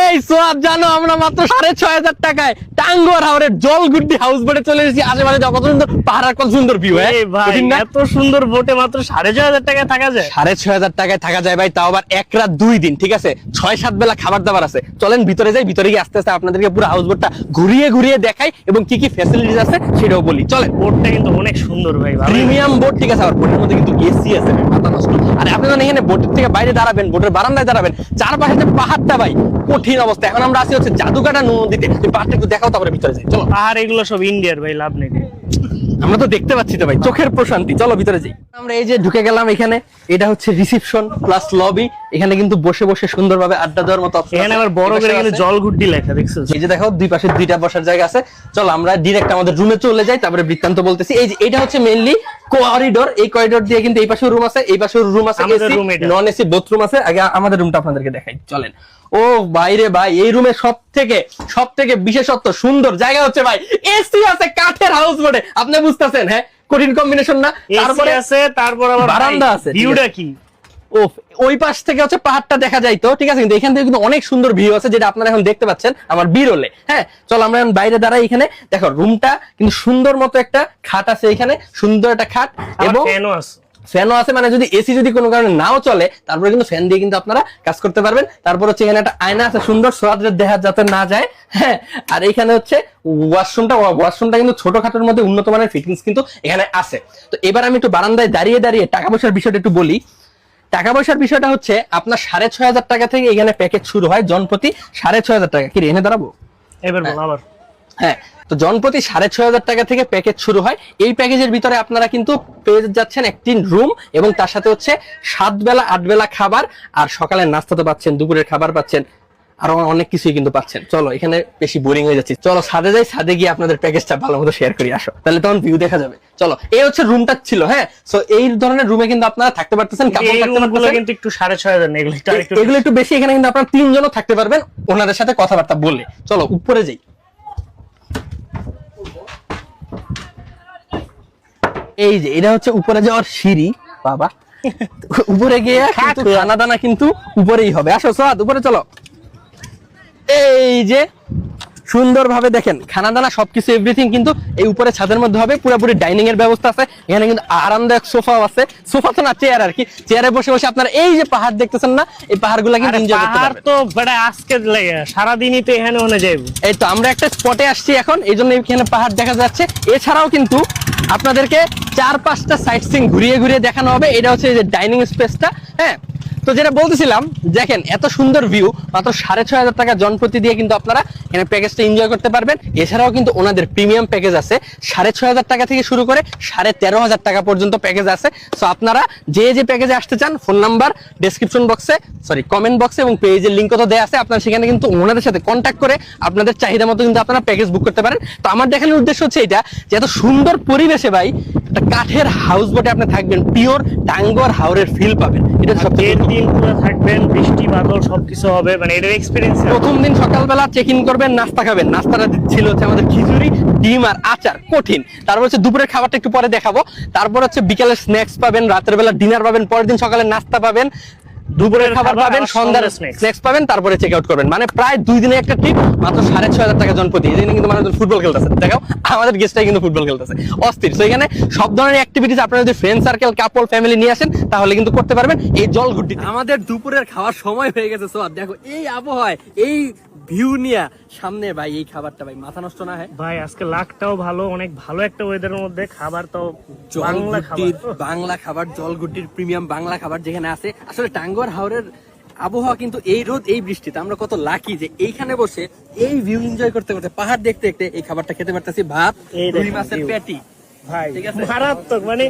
এই সোয়াব জানো আমরা মাত্র সাড়ে ছয় হাজার টাকায় টাঙ্গুয়ার হাওরের জলগুড্ডি হাউস বোটে চলে এসেছি। আশেপাশে সুন্দর পাহাড় কত সুন্দর ভিউ হ্যাঁ? ভাই এত সুন্দর বোটে মাত্র সাড়ে ছয় হাজার টাকায় থাকা যায়। সাড়ে ছয় হাজার টাকায় থাকা যায় ভাই তাও আবার এক রাত দুই দিন ঠিক আছে? ছয় সাত বেলা খাবার দাবার আছে। চলেন ভিতরে যাই ভিতরে গিয়ে আস্তে আস্তে আপনাদেরকে পুরো হাউস বোটটা ঘুরিয়ে ঘুরিয়ে দেখাই এবং কি কি ফ্যাসিলিটিস আছে সেটাও বলি। চলেন। বোটটা কিন্তু অনেক সুন্দর ভাই প্রিমিয়াম বোট ঠিক আছে? আর বোটের মধ্যে কিন্তু এসি আছে মাথা নষ্ট। আর আপনি এখানে বোটের থেকে বাইরে দাঁড়াবেন বোটের বারান্দায় দাঁড়াবেন। চারপাশে যে পাহাড়টা ভাই কঠিন অবস্থা। এখন আমরা আসি হচ্ছে জাদুকাটা নদীতে। তুমি পাহাড়টা একটু দেখাও তারপরে ভিতরে যাই। চলো। পাহাড় এগুলো সব ইন্ডিয়ার ভাই লাভ নেই। আমরা তো দেখতে পাচ্ছি তো ভাই চোখের প্রশান্তি। চলো ভিতরে যাই। আমরা এই যে ঢুকে গেলাম এখানে এটা হচ্ছে রিসিপশন প্লাস লবি এখানে কিন্তু বসে বসে সুন্দরভাবে আড্ডা দেওয়ার মতো এখানে। আবার বড় করে কিন্তু জল গুড্ডি লেখা দেখছ? এই যে দেখো দুই পাশে দুইটা বসার জায়গা আছে। চলো আমরা ডিরেক্ট আমাদের রুমে চলে যাই তারপরে বৃত্তান্ত বলতেছি। এই যে এটা হচ্ছে মেইনলি করিডোর এই করিডোর দিয়ে কিন্তু এই পাশে রুম আছে এই পাশে রুম আছে এসি নন এসি বাথরুম আছে। আগে আমাদের রুমটা আপনাদেরকে দেখাই চলেন। ও বাইরে ভাই এই রুমে সব থেকে সব থেকে বিশেষত্ব সুন্দর জায়গা হচ্ছে ভাই এসি আছে কাঠের হাউস বোর্ডে আপনি বুঝতেছেন হ্যাঁ? কঠিন কম্বিনেশন না। তারপরে আছে তারপর আবার বারান্দা আছে, ভিউটা কি? ও ওই পাশ থেকে হচ্ছে পাহাড়টা দেখা যায় তো ঠিক আছে? কিন্তু এখান থেকে কিন্তু অনেক সুন্দর ভিউ আছে যেটা আপনারা এখন দেখতে পাচ্ছেন আমার বিরলে। হ্যাঁ চলো আমরা এখন বাইরে দাঁড়াই এখানে। দেখো রুমটা কিন্তু সুন্দর মতো একটা খাট আছে এখানে সুন্দর একটা খাট এবং ফ্যানও আছে। ফ্যানও আছে মানে যদি এসি যদি কোনো কারণে নাও চলে তারপরে কিন্তু ফ্যান দিয়ে কিন্তু আপনারা কাজ করতে পারবেন। তারপর হচ্ছে এখানে একটা আয়না আছে সুন্দর সোয়াদের দেখা যাতে না যায়। হ্যাঁ আর এখানে হচ্ছে ওয়াশরুমটা ওয়াশরুমটা কিন্তু ছোটখাটোর মধ্যে উন্নত মানের ফিটিংস কিন্তু এখানে আছে। তো এবার আমি একটু বারান্দায় দাঁড়িয়ে দাঁড়িয়ে টাকা পয়সার বিষয়টা একটু বলি। টাকা পয়সার বিষয়টা হচ্ছে আপনার সাড়ে ছয় হাজার টাকা থেকে এখানে প্যাকেজ শুরু হয় জনপ্রতি সাড়ে ছয় হাজার টাকা। কি এনে দাঁড়াবো? এবার বল আবার। হ্যাঁ তো জনপ্রতি সাড়ে ছয় হাজার টাকা থেকে প্যাকেজ শুরু হয়। এই প্যাকেজের ভিতরে আপনারা কিন্তু পেয়ে যাচ্ছেন একটি রুম এবং তার সাথে হচ্ছে সাত বেলা আট বেলা খাবার আর সকালের নাস্তা তো পাচ্ছেন দুপুরের খাবার পাচ্ছেন। আরও অনেক কিছুই কিন্তু পাচ্ছেন। চলো এখানে বেশি বোরিং হয়ে যাচ্ছে। চলো ছাদে যাই ছাদে গিয়ে আপনাদের প্যাকেজটা ভালো মতো শেয়ার করি আসো। তাহলে তখন ভিউ দেখা যাবে। চলো এই হচ্ছে রুমটা ছিল হ্যাঁ? সো এই ধরনের রুমে কিন্তু আপনারা থাকতে পারতেছেন কিন্তু একটু সাড়ে ছয় হাজার এগুলো একটু এগুলো একটু বেশি এখানে কিন্তু আপনারা তিনজনও থাকতে পারবেন। ওনাদের সাথে কথাবার্তা বলে। চলো উপরে যাই। এই যে এটা হচ্ছে উপরে যাওয়ার সিঁড়ি বাবা। উপরে গিয়ে কিন্তু খানা দানা কিন্তু উপরেই হবে। আসো সাদ উপরে চলো। এই যে সুন্দরভাবে দেখেন খানা দানা সবকিছু এভরিথিং কিন্তু এই উপরে ছাদের মধ্যে হবে পুরোপুরি ডাইনিং এর ব্যবস্থা আছে এখানে কিন্তু আরামদায়ক সোফাও আছে। সোফা তো না চেয়ার আর কি। চেয়ারে বসে বসে আপনারা এই যে পাহাড় দেখতেছেন না এই পাহাড়গুলো কিন্তু এনজয় করতে পাহাড় পারবেন। তো বেটা আজকে লাগে সারাদিনই তো এখানে এই তো আমরা একটা স্পটে আসছি এখন এই জন্য এখানে পাহাড় দেখা যাচ্ছে। এছাড়াও কিন্তু আপনাদেরকে চার পাঁচটা সাইট সিং ঘুরিয়ে ঘুরিয়ে দেখানো হবে এটা হচ্ছে এই যে ডাইনিং স্পেসটা হ্যাঁ? তো যেটা বলতেছিলাম, দেখেন, এত সুন্দর ভিউ মাত্র সাড়ে ছয় হাজার টাকা জনপ্রতি দিয়ে কিন্তু আপনারা এখানে প্যাকেজটা এনজয় করতে পারবেন। এছাড়াও কিন্তু ওনাদের প্রিমিয়াম প্যাকেজ আছে, সাড়ে ছয় হাজার টাকা থেকে শুরু করে সাড়ে তেরো হাজার টাকা পর্যন্ত প্যাকেজ আছে। সো আপনারা যে যে প্যাকেজে আসতে চান ফোন নাম্বার ডেসক্রিপশন বক্সে সরি কমেন্ট বক্সে এবং পেজের লিঙ্ক তো দেওয়া আছে, আপনারা সেখানে কিন্তু ওনাদের সাথে কন্ট্যাক্ট করে আপনাদের চাহিদা মতো কিন্তু আপনারা প্যাকেজ বুক করতে পারেন। তো আমার দেখানোর উদ্দেশ্য হচ্ছে এটা যে এত সুন্দর পরিবেশে ভাই একটা কাঠের হাউস বোটে আপনি থাকবেন পিওর টাঙ্গর হাওরের ফিল পাবেন। এটা সবচেয়ে তিন দিন পুরো থাকবেন বৃষ্টি বাদল সবকিছু হবে মানে এটার এক্সপিরিয়েন্স প্রথম দিন সকালবেলা চেক ইন করবেন নাস্তা খাবেন। নাস্তাটা ছিল হচ্ছে আমাদের খিচুড়ি ডিম আর আচার কঠিন। তারপর হচ্ছে দুপুরের খাবারটা একটু পরে দেখাবো। তারপর হচ্ছে বিকালে স্ন্যাক্স পাবেন রাতের বেলা ডিনার পাবেন পরের দিন সকালে নাস্তা পাবেন। দুপুরের খাবার পাবেন সন্ধ্যার স্ন্যাক্স পাবেন তারপরে চেক আউট করবেন। মানে প্রায় দুই দিনের একটা ট্রিপ মাত্র সাড়ে ছয় হাজার টাকা জনপ্রতি। এই জন্য কিন্তু মানুষজন ফুটবল খেলতেছে। দেখাও আমাদের গেস্টটাই কিন্তু ফুটবল খেলতেছে। অস্থির। তো এখানে সব ধরনের অ্যাক্টিভিটিস আপনারা যদি ফ্রেন্ড সার্কেল কাপল ফ্যামিলি নিয়ে আসেন তাহলে কিন্তু করতে পারবেন এই জল ঘুরটি আমাদের দুপুরের খাওয়ার সময় হয়ে গেছে সোয়াদ দেখো এই আবহাওয়ায় এই ভিউ নিয়ে সামনে ভাই এই খাবারটা ভাই মাথা নষ্ট না হয়। ভাই আজকে লাকটাও ভালো অনেক ভালো একটা ওয়েদারের মধ্যে। খাবার তো বাংলা খাবার। বাংলা খাবার জলগুড্ডির প্রিমিয়াম বাংলা খাবার যেখানে আছে আসলে টাঙ্গুয়ার হাওরের আবহাওয়া কিন্তু এই রোদ এই বৃষ্টিতে আমরা কত লাকি যে এইখানে বসে এই ভিউ এনজয় করতে করতে পাহাড় দেখতে দেখতে এই খাবারটা খেতে পারতেছি। ভাত রুই মাছের প্যাটি ভাই মারাত্মক মানে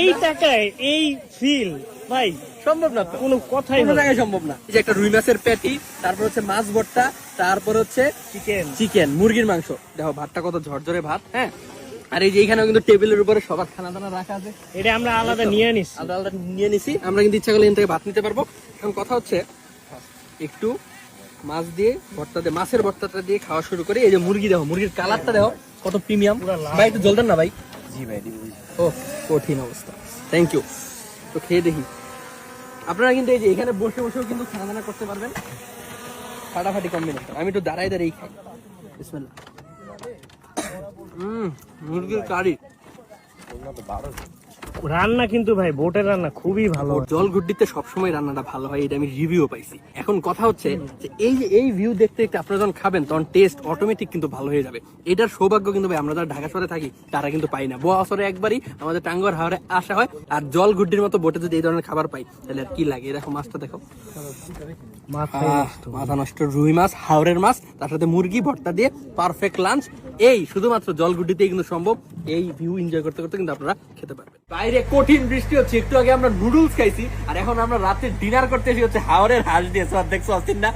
এই টাকায় এই ফিল ভাই সম্ভব না কোনো কথাই কোনো জায়গায় সম্ভব না। এই যে একটা রুই মাছের প্যাটি তারপর হচ্ছে মাছ ভর্তা তারপর হচ্ছে চিকেন চিকেন মুরগির মাংস। দেখো ভাতটা কত ঝরঝরে ভাত হ্যাঁ? আর এই যে এখানেও কিন্তু টেবিলের উপরে সবার খানা দানা রাখা আছে। এটা আমরা আলাদা নিয়ে নিছি। আলাদা আলাদা নিয়ে নিছি। আমরা কিন্তু ইচ্ছা করলে এখান থেকে ভাত নিতে পারব। এখন কথা হচ্ছে একটু মাছ দিয়ে ভর্তা দিয়ে মাছের ভর্তাটা দিয়ে খাওয়া শুরু করি। এই যে মুরগি দেখো মুরগির কালারটা দেখো কত প্রিমিয়াম। ভাই একটু জল না ভাই? জি ভাই ও কঠিন অবস্থা। থ্যাংক ইউ তো খেয়ে দেখি। আপনারা কিন্তু এই যে এখানে বসে বসেও কিন্তু খানা দানা করতে পারবেন। ফাটাফাটি কম্বিনেশন আমি একটু দাঁড়াই দাঁড়িয়ে খাই। বিসমিল্লাহ। মুরগির কারি। রান্না কিন্তু ভাই বোটের রান্না খুবই ভালো। জল গুড্ডিতে সবসময় রান্নাটা ভালো হয় এটা আমি রিভিউ পাইছি। এখন কথা হচ্ছে যে এই যে এই ভিউ দেখতে দেখতে আপনারা যখন খাবেন তখন টেস্ট অটোমেটিক কিন্তু ভালো হয়ে যাবে। এটার সৌভাগ্য কিন্তু ভাই আমরা যারা ঢাকা শহরে থাকি তারা কিন্তু পাই না। বছরে একবারই আমাদের টাঙ্গুয়ার হাওড়ে আসা হয় আর জল গুড্ডির মতো বোটে যদি এই ধরনের খাবার পাই তাহলে আর কি লাগে? এরকম মাছটা দেখো। মাথা নষ্ট রুই মাছ হাওড়ের মাছ তার সাথে মুরগি ভর্তা দিয়ে পারফেক্ট লাঞ্চ এই শুধুমাত্র জলগুটিতেই কিন্তু সম্ভব। এই ভিউ এনজয় করতে করতে কিন্তু আপনারা খেতে পারবেন। বাইরে কঠিন বৃষ্টি হচ্ছে। একটু আগে আমরা নুডলস খাইছি আর এখন আমরা রাতে ডিনার করতে এসে হচ্ছে হাওড়ের হাঁস দিয়ে। দেখছ আসছেন না?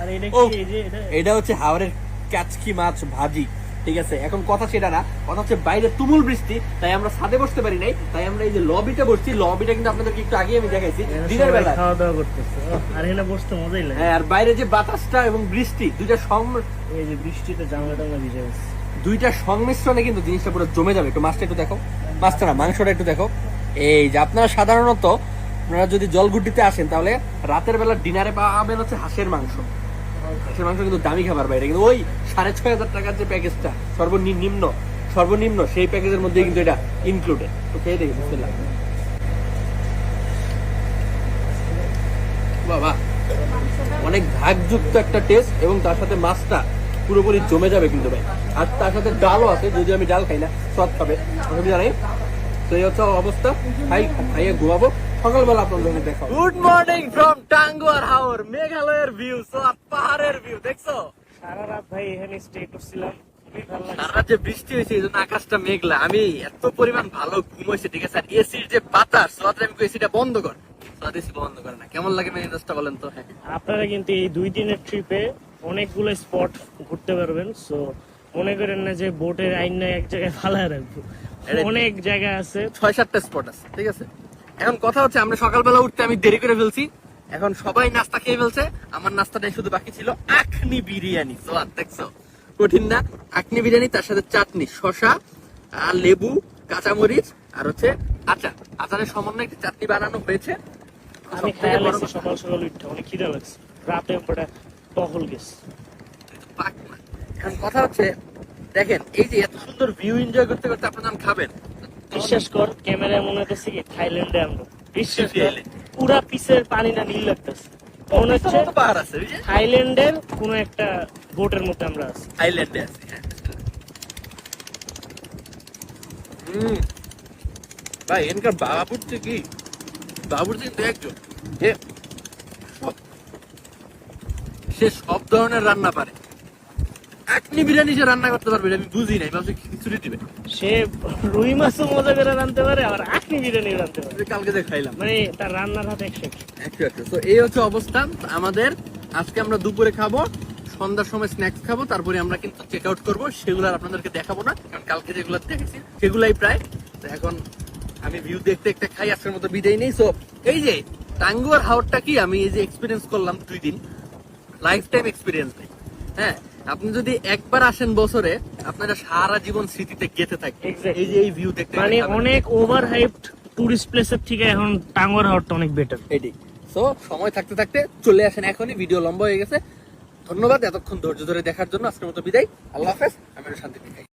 এটা হচ্ছে হাওড়ের কাচকি মাছ ভাজি। ঠিক আছে? এখন কথা সেটা না কথা হচ্ছে বাইরে তুমুল বৃষ্টি তাই আমরা ছাদে বসতে পারি নাই তাই আমরা এই যে লবিতে বসছি লবিটা কিন্তু আপনাদেরকে একটু আগে আমি দেখাইছি দিনের বেলা খাওয়া দাওয়া করতেছে। আর এখানে বসতে মজাই লাগে। হ্যাঁ আর বাইরে যে বাতাসটা এবং বৃষ্টি দুইটা সম এই যে বৃষ্টিতে জামা টামা ভিজে গেছে। দুইটা সংমিশ্রণে কিন্তু জিনিসটা পুরো জমে যাবে। একটু মাছটা একটু দেখো। মাছটা না মাংসটা একটু দেখো। এই যে আপনারা সাধারণত আপনারা যদি জলগুড্ডিতে আসেন তাহলে রাতের বেলা ডিনারে পাবেন হচ্ছে হাঁসের মাংস। মাংস কিন্তু দামি খাবার কিন্তু ওই সাড়ে ছয় হাজার টাকার যে প্যাকেজটা সর্বনিম্ন সর্বনিম্ন সেই প্যাকেজের মধ্যে কিন্তু এটা ইনক্লুডেড তো খেয়ে দেখি বাবা, অনেক ধাকযুক্ত একটা টেস্ট এবং তার সাথে মাছটা পুরোপুরি জমে যাবে কিন্তু ভাই। আর তার সাথে ডালও আছে যদি আমি ডাল খাই না সৎ খাবে অসুবিধা নেই তো এই হচ্ছে অবস্থা। খাই, খাইয়ে ঘুমাবো। সকালবেলা আপনাদের দেখা good morning from Tanguar Haor মেঘালয়ের ভিউ পাহাড়ের ভিউ দেখছ? সারা রাত ভাই এখানে স্টে করছিলাম খুবই ভালো লাগছে। সারা যে বৃষ্টি হয়েছে এই জন্য আকাশটা মেঘলা। আমি এত পরিমাণ ভালো ঘুম হয়েছে ঠিক আছে? আর এসির যে বাতাস সোয়াদ আমি এসিটা বন্ধ কর। সোয়াদ এসি বন্ধ করে না। কেমন লাগে মেজাজটা বলেন তো? হ্যাঁ আপনারা কিন্তু এই দুই দিনের ট্রিপে অনেকগুলো স্পট ঘুরতে পারবেন সো মনে করেন না যে বোটের আইন না এক জায়গায় ফালা রাখব। অনেক জায়গা আছে। ছয় সাতটা স্পট আছে ঠিক আছে? এখন কথা হচ্ছে আমরা সকালবেলা উঠতে আমি দেরি করে ফেলছি। এখন সবাই নাস্তা খেয়ে ফেলছে। আমার নাস্তাটাই শুধু বাকি ছিল আখনি বিরিয়ানি। সোয়াদ দেখছ কঠিন না। আখনি বিরিয়ানি তার সাথে চাটনি শশা আর লেবু কাঁচামরিচ আর হচ্ছে আচার। আচারের সমন্বয়ে একটি চাটনি বানানো হয়েছে। আমি সকাল সকাল উঠতে। অনেক খিদা লাগছে। রাতে পরে টহল গেছে। পাক এখন কথা হচ্ছে দেখেন এই যে এত সুন্দর ভিউ এনজয় করতে করতে আপনারা খাবেন। বিশ্বাস কর ক্যামেরায় মনে হচ্ছে কি থাইল্যান্ডে আমরা। বিশ্বাস কর? পুরা পিসের পানিটা নীল লাগতেছে। মনে হচ্ছে থাইল্যান্ডের কোন একটা বোটের মধ্যে আমরা আছি। আইল্যান্ডে আছে হ্যাঁ। হুম। ভাই এনকার বাবুর্চি কি? বাবুর্চি কিন্তু একজন। সে সব ধরনের রান্না পারে। একনি বিরিয়ানি সে রান্না করতে পারবে আমি বুঝি নাই ভাবছি খিচুড়ি দিবে। সে রুই মাছও মজা করে রাঁধতে পারে আবার আখনি বিরিয়ানি রাঁধতে পারে। কালকে যে খাইলাম মানে তার রান্নার হাতে একশো একশো। তো এই হচ্ছে অবস্থান আমাদের আজকে আমরা দুপুরে খাব সন্ধ্যার সময় স্ন্যাক্স খাব তারপরে আমরা কিন্তু চেক আউট করব। সেগুলো আর আপনাদেরকে দেখাবো না কারণ কালকে যেগুলো দেখেছি সেগুলাই প্রায়। তো এখন আমি ভিউ দেখতে দেখতে খাই আজকের মতো বিদায় নেই। সো এই যে টাঙ্গুয়ার হাওরটা কি? আমি এই যে এক্সপিরিয়েন্স করলাম দুই দিন। লাইফ টাইম এক্সপিরিয়েন্স হ্যাঁ আপনি যদি একবার আসেন বছরে আপনারা সারা জীবন স্মৃতিতে গেতে থাকবে এই যে এই ভিউ দেখতে মানে অনেক ওভার হাইপড টুরিস্ট প্লেসের থেকে এখন টাঙ্গর হাওয়ারটা অনেক বেটার এটি। সো সময় থাকতে থাকতে চলে আসেন এখনই ভিডিও লম্বা হয়ে গেছে। ধন্যবাদ এতক্ষণ ধৈর্য ধরে দেখার জন্য। আজকের মতো বিদায়। আল্লাহ হাফেজ আমি শান্তি